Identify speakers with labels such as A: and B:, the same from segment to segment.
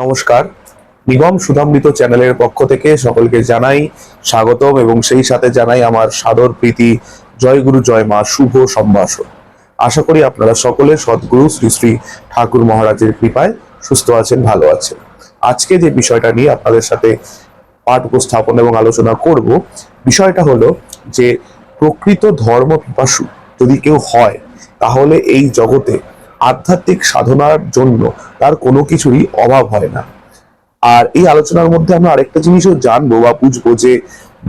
A: নমস্কার। নিগম সুধামৃত চ্যানেলের পক্ষ থেকে সকলকে জানাই স্বাগতম এবং সেই সাথে জানাই আমার সাদর প্রীতি। জয় গুরু, জয় মা, শুভ সম্ভাষণ। আশা করি আপনারা সকলে সদ্গুরু শ্রী শ্রী ঠাকুর মহারাজের কৃপায় সুস্থ আছেন, ভালো আছেন। আজকে যে বিষয়টা নিয়ে আপনাদের সাথে পাঠ উপস্থাপন এবং আলোচনা করব, বিষয়টা হলো যে প্রকৃত ধর্ম পিপাসু যদি কেউ হয়, তাহলে এই জগতে আধ্যাত্মিক সাধনার জন্য তার কোনো কিছুরই অভাব হয় না। আর এই আলোচনার মধ্যে আমরা আরেকটা জিনিসও জানব বা বুঝব যে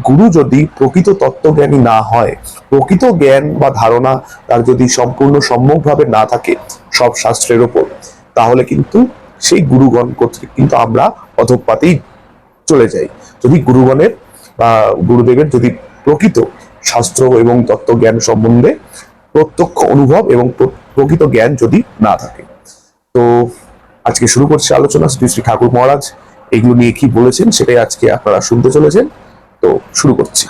A: গুরু যদি প্রকৃত তত্ত্বজ্ঞানী না হয়, প্রকৃত জ্ঞান বা ধারণা তার যদি সম্পূর্ণ সম্যকভাবে না থাকে সব শাস্ত্রের ওপর, তাহলে কিন্তু সেই গুরুগণ কর্তৃক কিন্তু আমরা অধপাতেই চলে যাই। যদি গুরুগণের বা গুরুদেবের যদি প্রকৃত শাস্ত্র এবং তত্ত্বজ্ঞান সম্বন্ধে প্রত্যক্ষ অনুভব এবং প্রকৃত জ্ঞান যদি না থাকে। তো আজকে শুরু করছি আলোচনা শ্রী শ্রী ঠাকুর মহারাজ এগুলো নিয়ে কি বলেছেন সেটাই আজকে আপনারা শুনতে চলেছেন। তো শুরু করছি।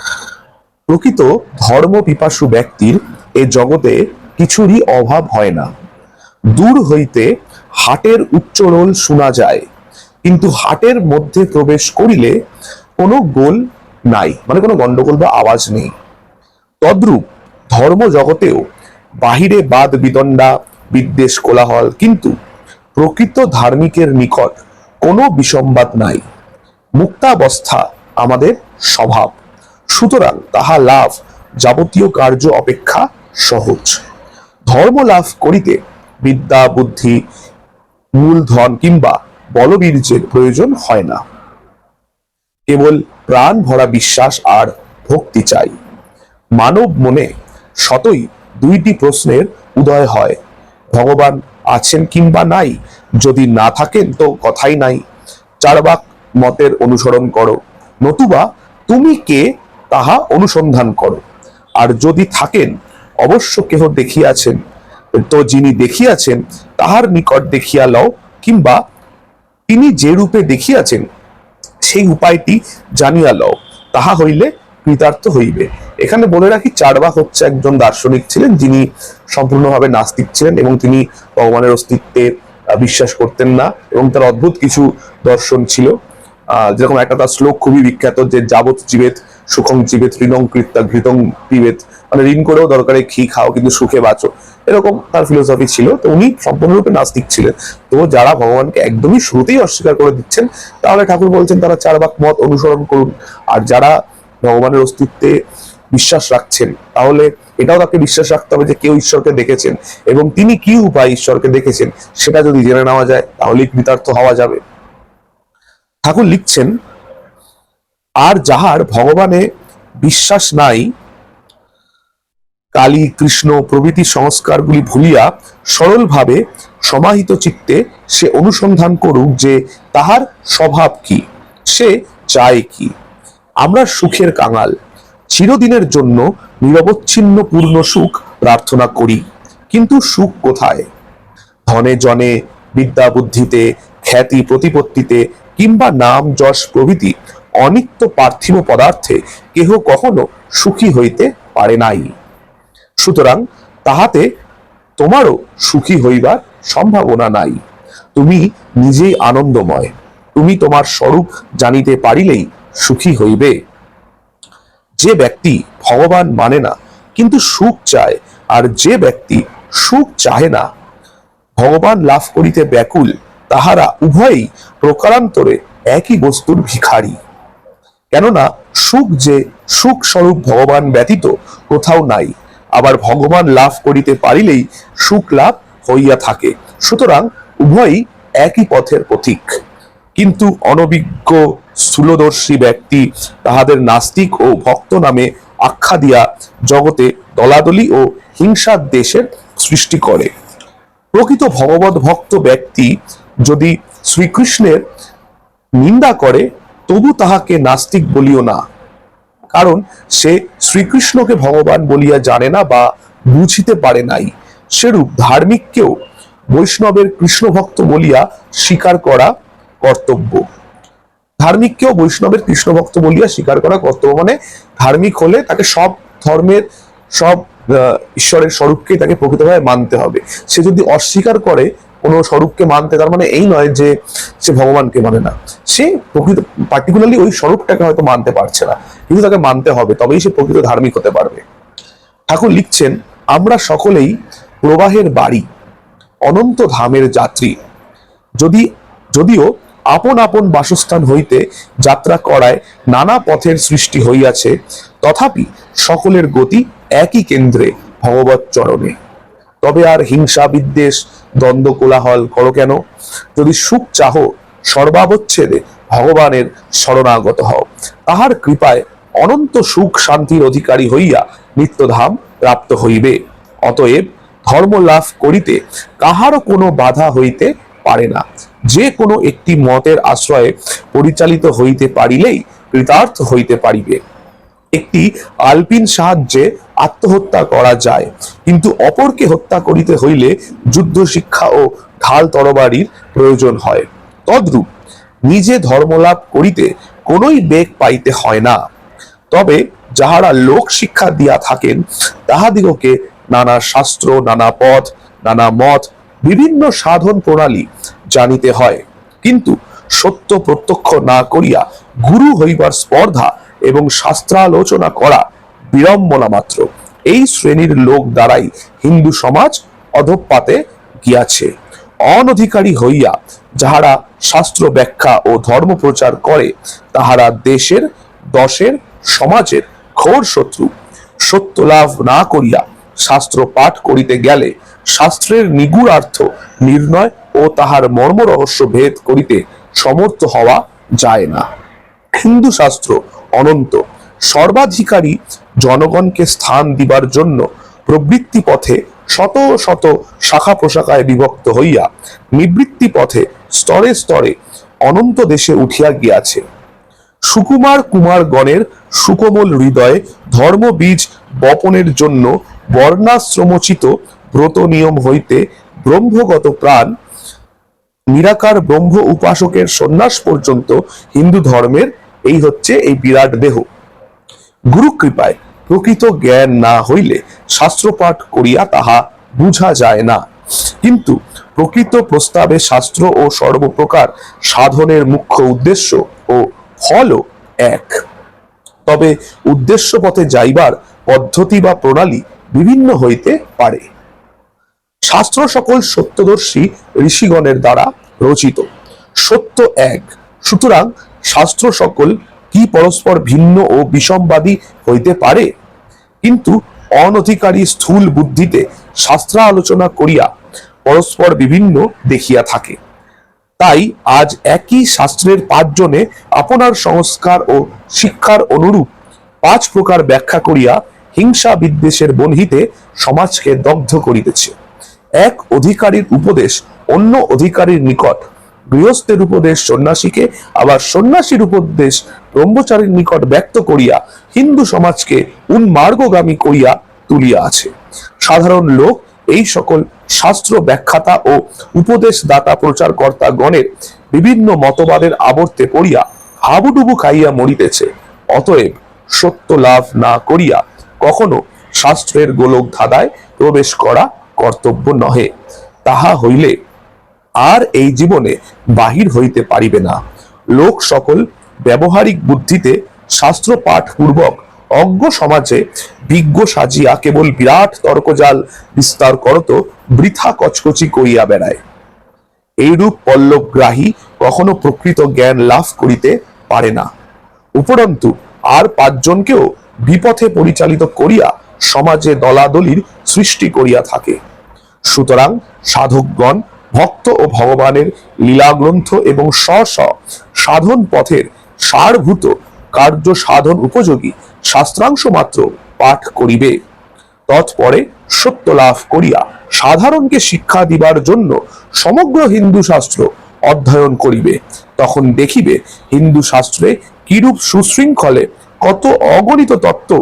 A: প্রকৃত ধর্ম পিপাসু ব্যক্তির এ জগতে কিছুরই অভাব হয় না। দূর হইতে হাটের উচ্চরোল শোনা যায়, কিন্তু হাটের মধ্যে প্রবেশ করিলে কোনো গোল নাই মানে কোনো গন্ডগোল বা আওয়াজ নেই। তদ্রূপ ধর্ম জগতেও বাহিরে বাদ বিদণ্ডা বিদ্বেষ, কোলাহল, কিন্তু প্রকৃত ধার্মিকের নিকট কোনো বিসম্বাদ নাই। মুক্তাবস্থা আমাদের স্বভাব। সুতরাং তাহা লাভ যাবতীয় কার্য অপেক্ষা সহজ। ধর্ম লাভ করিতে বিদ্যা, বুদ্ধি, মূলধন কিংবা বলবীর্যের প্রয়োজন হয় না। কেবল প্রাণ ভরা বিশ্বাস আর ভক্তি চাই। মানব মনে শতই দুইটি প্রশ্নের উদয় হয়। ভগবান আছেন কিংবা নাই, যদি না থাকেন তো কথাই নাই। চারবাক মতের অনুসরণ করো, নতুবা তুমি কে তাহা অনুসন্ধান করো। আর যদি থাকেন, অবশ্য কেহ দেখিয়াছেন, তো যিনি দেখিয়াছেন, তাহার নিকট দেখিয়া লও, কিংবা তিনি যে রূপে দেখিয়াছেন, সেই উপায়টি জানিয়া লও। তাহা হইলে কৃতার্থ হইবে। এখানে বলে রাখি চারবাক হচ্ছে একজন দার্শনিক ছিলেন, যিনি সম্পূর্ণভাবে নাস্তিক ছিলেন এবং তিনি ভগবানের অস্তিত্বে বিশ্বাস করতেন না এবং তার অদ্ভুত কিছু দর্শন ছিল। যেরকম একটা তার শ্লোক খুবই বিখ্যাত যে যাবত জীবেত সুখং জীবেত ঋণং কৃত্যা ঘৃতং পিবেত মানে ঋণ করেও দরকারে ঘি খাও, কিন্তু সুখে বাঁচো। এরকম তার ফিলোসফি ছিল। তো উনি সম্পূর্ণরূপে নাস্তিক ছিলেন। তো যারা ভগবানকে একদমই শুরুতেই অস্বীকার করে দিচ্ছেন, তাহলে ঠাকুর বলছেন, তারা চারবাক মত অনুসরণ করুন। আর যারা ভগবানের অস্তিত্বে বিশ্বাস রাখছেন। তাহলে এটাও তাকে বিশ্বাস রাখতে হবে যে কেউ ঈশ্বরকে দেখেছেন এবং তিনি কি উপায় ঈশ্বরকে দেখেছেন সেটা যদি জেনে নেওয়া যায়, তাহলেই কৃতার্থ হওয়া যাবে। ঠাকুর লিখছেন, আর যাহার ভগবানে বিশ্বাস নাই, কালী, কৃষ্ণ প্রভৃতি সংস্কারগুলি ভুলিয়া সরলভাবে সমাহিত চিত্তে সে অনুসন্ধান করুক যে তাহার স্বভাব কি, সে চায় কি। আমরা সুখের কাঙাল। চিরদিনের জন্য নিরবচ্ছিন্ন পূর্ণ সুখ প্রার্থনা করি। কিন্তু সুখ কোথায়? ধনে জনে বিদ্যা বুদ্ধিতে, খ্যাতি প্রতিপত্তিতে, কিংবা নাম যশ প্রভৃতি অনিত্য পার্থিব পদার্থে কেহ কখনো সুখী হইতে পারে নাই। সুতরাং তাহাতে তোমারও সুখী হইবার সম্ভাবনা নাই। তুমি নিজেই আনন্দময়। তুমি তোমার স্বরূপ জানিতে পারিলেই সুখী হইবে। যে ব্যক্তি ভগবান মানে না, কিন্তু সুখ চায়, আর যে ব্যক্তি সুখ চাহে না, ভগবান লাভ করিতে ব্যাকুল, তাহারা উভয়ই প্রকারান্তরে একই বস্তুর ভিখারি। কেননা সুখ যে সুখ স্বরূপ ভগবান ব্যতীত কোথাও নাই, আবার ভগবান লাভ করিতে পারিলেই সুখ লাভ হইয়া থাকে। সুতরাং উভয়ই একই পথের পথিক কিন্তু অনভিজ্ঞ স্থূলদর্শী ব্যক্তি তাহাদের নাস্তিক ও ভক্ত নামে আখ্যা দিয়া জগতে দলাদলি ও হিংসার দেশের সৃষ্টি করে। প্রকৃত ভগবত ভক্ত ব্যক্তি যদি শ্রীকৃষ্ণের নিন্দা করে, তবু তাহাকে নাস্তিক বলিও না। কারণ সে শ্রীকৃষ্ণকে ভগবান বলিয়া জানে না বা বুঝিতে পারে নাই। সেরূপ ধার্মিককেও বৈষ্ণবের কৃষ্ণ ভক্ত বলিয়া স্বীকার করা কর্তব্য। ধার্মিককেও বৈষ্ণবের কৃষ্ণ ভক্ত বলিয়া স্বীকার করা কর্তব্য। মানে ধার্মিক হলে তাকে সব ধর্মের, সব ঈশ্বরের স্বরূপকে তাকে প্রকৃতভাবে মানতে হবে। সে যদি অস্বীকার করে কোনো স্বরূপকে মানতে, তার মানে এই নয় যে সে ভগবানকে মানে না। সে প্রকৃত পার্টিকুলারলি ওই স্বরূপটাকে হয়তো মানতে পারছে না। কিন্তু তাকে মানতে হবে, তবেই সে প্রকৃত ধার্মিক হতে পারবে। ঠাকুর লিখছেন, আমরা সকলেই প্রবাহের বাড়ি, অনন্ত ধামের যাত্রী। যদি, যদিও আপন আপন বাসস্থান হইতে যাত্রা করায় নানা পথের সৃষ্টি হইয়াছে, তথাপি সকলের গতি একই কেন্দ্রে ভগবত চরণে। তবে আর হিংসা বিদ্বেষ, দ্বন্দ্ব, কোলাহল করো কেন? যদি সুখ চাহ, সর্বাবচ্ছেদে ভগবানের শরণাগত হও। তাহার কৃপায় অনন্ত সুখ শান্তির অধিকারী হইয়া নিত্যধাম প্রাপ্ত হইবে। অতএব ধর্ম লাভ করিতে কাহারও কোনো বাধা হইতে পারে না। যে কোনো একটি মতের আশ্রয়ে পরিচালিত হইতে পারিলেই কৃতার্থ হইতে পারিবে। একটি আলপিন সাহায্যে আত্মহত্যা করা যায়, কিন্তু অপরকে হত্যা করিতে হইলে যুদ্ধ শিক্ষা ও ঢাল তরবারির প্রয়োজন হয়। তদ্রূপ নিজে ধর্মলাভ করিতে কোনোই বেগ পাইতে হয় না। তবে যাহারা লোক শিক্ষা দিয়া থাকেন, তাহাদিগকে নানা শাস্ত্র, নানা পথ, নানা মত বিভিন্ন সাধন প্রণালী জানিতে হয়। কিন্তু সত্য প্রত্যক্ষ না করিয়া গুরু হইবার স্পর্ধা এবং শাস্ত্রালোচনা করা বিড়ম্বনা মাত্র। এই শ্রেণির লোক দ্বারাই হিন্দু সমাজ অধঃপাতে গিয়াছে। অনধিকারী হইয়া যাহারা শাস্ত্র ব্যাখ্যা ও ধর্ম প্রচার করে, তাহারা দেশের, দশের, সমাজের ঘোর শত্রু। সত্য লাভ না করিয়া শাস্ত্র পাঠ করিতে গেলে শাস্ত্রের নিগুড়ার্থ নির্ণয় ও তাহার মর্ম রহস্য ভেদ করিতে সমর্থ হওয়া যায় না। হিন্দু শাস্ত্র অনন্ত সর্বাধিকারী জনগণকে স্থান দিবার জন্য প্রবৃত্তি পথে শত শত শাখা প্রশাখায় বিভক্ত হইয়া নিবৃত্তি পথে স্তরে স্তরে অনন্ত দেশে উঠিয়া গিয়াছে। সুকুমার কুমারগণের সুকোমল হৃদয়ে ধর্মবীজ বপনের জন্য বর্ণাশ্রমোচিত ব্রত নিয়ম হইতে ব্রহ্মগত প্রাণ, নিরাকার ব্রহ্ম উপাসকের সন্ন্যাস পর্যন্ত হিন্দু ধর্মের, এই হচ্ছে এই বিরাট দেহ। গুরু কৃপায় প্রকৃত জ্ঞান না হইলে শাস্ত্রপাঠ করিয়া তাহা বুঝা যায় না। কিন্তু প্রকৃত প্রস্তাবে শাস্ত্র ও সর্বপ্রকার সাধনের মুখ্য উদ্দেশ্য ও ফলও এক। তবে উদ্দেশ্য পথে যাইবার পদ্ধতি বা প্রণালী বিভিন্ন হইতে পারে। শাস্ত্র সকল সত্যদর্শী ঋষিগণের দ্বারা রচিত। সত্য এক। সুতরাং শাস্ত্র সকল কি পরস্পর ভিন্ন ও বিষমবাদী হইতে পারে? কিন্তু অনধিকারী স্থূল বুদ্ধিতে শাস্ত্র আলোচনা করিয়া পরস্পর বিভিন্ন দেখিয়া থাকে। তাই আজ একই শাস্ত্রের পাঁচজনে আপনার সংস্কার ও শিক্ষার অনুরূপ পাঁচ প্রকার ব্যাখ্যা করিয়া হিংসা বিদ্বেষের বনহিতে সমাজকে দগ্ধ করিতেছে। এক অধিকারীর উপদেশ অন্য অধিকারীর নিকট। গৃহস্থের উপদেশ সন্ন্যাসীকে, আবার সন্ন্যাসীর উপদেশ ব্রহ্মচারীর নিকট ব্যক্ত করিয়া হিন্দু সমাজকে উন্মার্গগামী করিয়া তুলিয়া আছে। সাধারণ লোক এই সকল শাস্ত্র ব্যাখ্যাতা ও উপদেশদাতা প্রচারকর্তা গণের বিভিন্ন মতবাদের আবর্তে পড়িয়া হাবুডুবু খাইয়া মরিতেছে। অতএব সত্য লাভ না করিয়া কখনো শাস্ত্রের গোলক ধাঁধায় প্রবেশ করা কর্তব্য নহে। তাহা হইলে আর এই জীবনে বাহির হইতে পারিবে না। লোক সকল ব্যবহারিক বুদ্ধিতে শাস্ত্র পাঠ পূর্বক অজ্ঞ সমাজে বিজ্ঞ সাজিয়া কেবল বিরাট তর্কজাল বিস্তার করত, বৃথা কচকচি করিয়া বেড়ায়। এইরূপ পল্লবগ্রাহী কখনো প্রকৃত জ্ঞান লাভ করিতে পারে না। উপরন্তু আর পাঁচজনকেও বিপথে পরিচালিত করিয়া সমাজে দলাদলির সৃষ্টি করিয়া থাকে। সুতরাং সাধকগণ, ভক্ত ও ভগবানের লীলাগ্রন্থ এবং স্ব স্ব সাধন পথের সারভূত কার্য সাধন উপযোগী শাস্ত্রাংশ মাত্র পাঠ করিবে। তৎপরে সত্য লাভ করিয়া সাধারণকে শিক্ষা দিবার জন্য সমগ্র হিন্দু শাস্ত্র অধ্যয়ন করিবে। তখন দেখিবে হিন্দু শাস্ত্রে কিরূপ সুশৃঙ্খলে কত অগণিত তত্ত্ব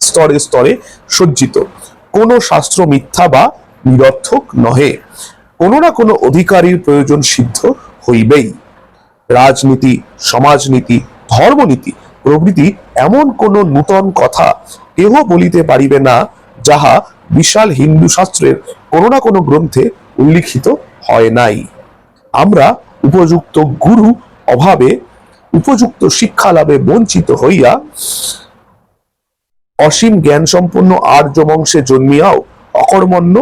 A: স্তরে স্তরে সজ্জিত। কোনো শাস্ত্র মিথ্যা বা নিরর্থক নহে। কোনো না কোনো অধিকারীর প্রয়োজন সিদ্ধ হইবেই। রাজনীতি, সমাজনীতি, ধর্মনীতি প্রভৃতি এমন কোন নূতন কথা কেহ বলিতে পারিবে না যাহা বিশাল হিন্দু শাস্ত্রের কোনো না কোনো গ্রন্থে উল্লিখিত হয় নাই। আমরা উপযুক্ত গুরু অভাবে উপযুক্ত শিক্ষা লাভে বঞ্চিত হইয়া অসীম জ্ঞান সম্পন্ন আর্য বংশে জন্মিয়াও অকর্মণ্য,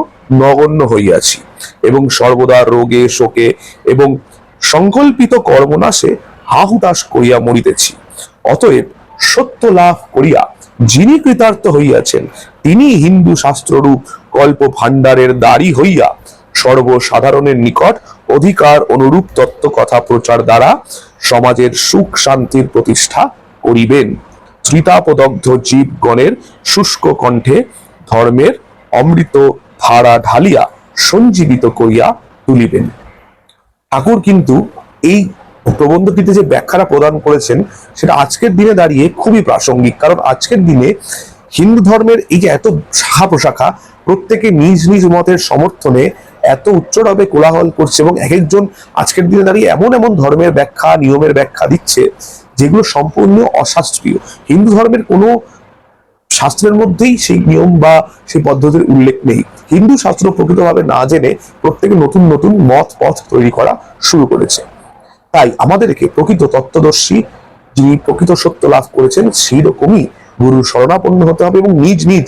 A: নগণ্য হইয়াছি এবং সর্বদা রোগে, শোকে এবং সংকল্পিত কর্মনাশে হাহুতাশ করিয়া মরিতেছি। অতএব সত্য লাভ করিয়া যিনি কৃতার্থ হইয়াছেন তিনি হিন্দু শাস্ত্ররূপ কল্প ভাণ্ডারের দাড়ি হইয়া সর্বসাধারণের নিকট অধিকার অনুরূপ তত্ত্ব কথা প্রচার দ্বারা সমাজের সুখ শান্তির প্রতিষ্ঠা করিবেন। ত্রিতাপদগ্ধ জীবগণের শুষ্ক কণ্ঠে ধর্মের অমৃত ধারা ঢালিয়া সঞ্জীবিত করিয়া তুলিবেন। ঠাকুর কিন্তু এই প্রবন্ধটিতে যে ব্যাখ্যাটা প্রদান করেছেন, সেটা আজকের দিনে দাঁড়িয়ে খুবই প্রাসঙ্গিক। কারণ আজকের দিনে হিন্দু ধর্মের এই যে এত শাখা প্রশাখা, প্রত্যেকে নিজ নিজ মতের সমর্থনে এত উচ্চরবে কোলাহল করছে এবং এক একজন আজকের দিনে দাঁড়িয়ে এমন এমন ধর্মের ব্যাখ্যা, নিয়মের ব্যাখ্যা দিচ্ছে যেগুলো সম্পূর্ণ অশাস্ত্রীয়। হিন্দু ধর্মের কোনো শাস্ত্রের মধ্যেই সেই নিয়ম বা সেই পদ্ধতির উল্লেখ নেই। হিন্দু শাস্ত্র প্রকৃতভাবে না জেনে প্রত্যেকে নতুন নতুন মত, পথ তৈরি করা শুরু করেছে। তাই আমাদেরকে প্রকৃত তত্ত্বদর্শী যিনি প্রকৃত সত্য লাভ করেছেন সেই রকমই গুরুর শরণাপন্ন হতে হবে এবং নিজ নিজ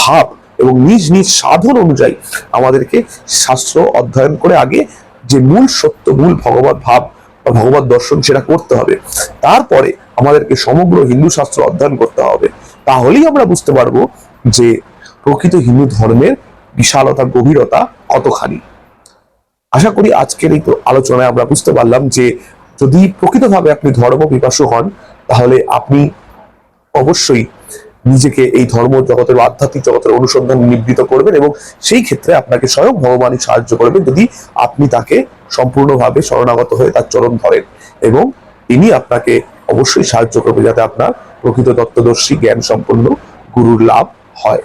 A: ভাব এবং নিজ নিজ সাধন অনুযায়ী আমাদেরকে শাস্ত্র অধ্যয়ন করে আগে যে মূল সত্য, মূল ভগবত ভাব বা ভগবত দর্শন সেটা করতে হবে। তারপরে আমাদেরকে সমগ্র হিন্দু শাস্ত্র অধ্যয়ন করতে হবে। তাহলেই আমরা বুঝতে পারব যে প্রকৃত হিন্দু ধর্মের বিশালতা, গভীরতা কতখানি। আশা করি আজকের এই আলোচনায় আমরা বুঝতে পারলাম যে যদি প্রকৃতভাবে আপনি ধর্ম পিপাসু হন, তাহলে আপনি অবশ্যই নিজেকে এই ধর্ম জগতের আধ্যাত্মিক জগতের অনুসন্ধান নিবৃত করবেন এবং সেই ক্ষেত্রে আপনাকে স্বয়ং ভগবানই সাহায্য করবেন যদি আপনি তাকে সম্পূর্ণভাবে শরণাগত হয়ে তার চরণ ধরেন এবং তিনি আপনাকে অবশ্যই সাহায্য করবে যাতে আপনার প্রকৃত তত্ত্বদর্শী জ্ঞান সম্পন্ন গুরুর লাভ হয়।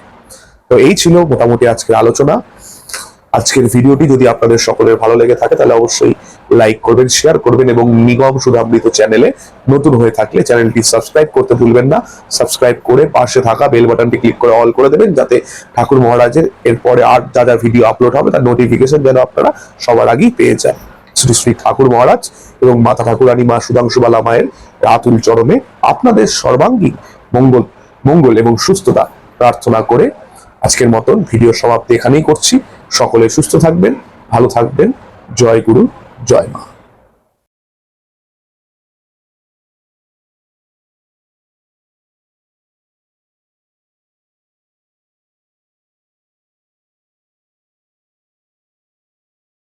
A: তো এই ছিল মোটামুটি আজকের আলোচনা। আজকের ভিডিওটি যদি আপনাদের সকলের ভালো লেগে থাকে, তাহলে অবশ্যই লাইক করবেন শেয়ার করবেন এবং নিগম সুধামৃত চ্যানেলে নতুন হয়ে থাকলে চ্যানেলটি সাবস্ক্রাইব করতে ভুলবেন না। সাবস্ক্রাইব করে পাশে থাকা বেল বাটনটি ক্লিক করে অল করে দেবেন, যাতে ঠাকুর মহারাজের এরপরে আর যা যা ভিডিও আপলোড হবে, তার নোটিফিকেশন যেন আপনারা সবার আগেই পেয়ে যান। শ্রী শ্রী ঠাকুর মহারাজ এবং মাতা ঠাকুরানী মা সুধাংশুবালা মায়ের রাতুল চরমে আপনাদের সর্বাঙ্গীন মঙ্গল মঙ্গল এবং সুস্থতা প্রার্থনা করে আজকের মতন ভিডিও সমাপ্তি এখানেই করছি। সকলে সুস্থ থাকবেন, ভালো থাকবেন। জয় গুরু, জয় মা।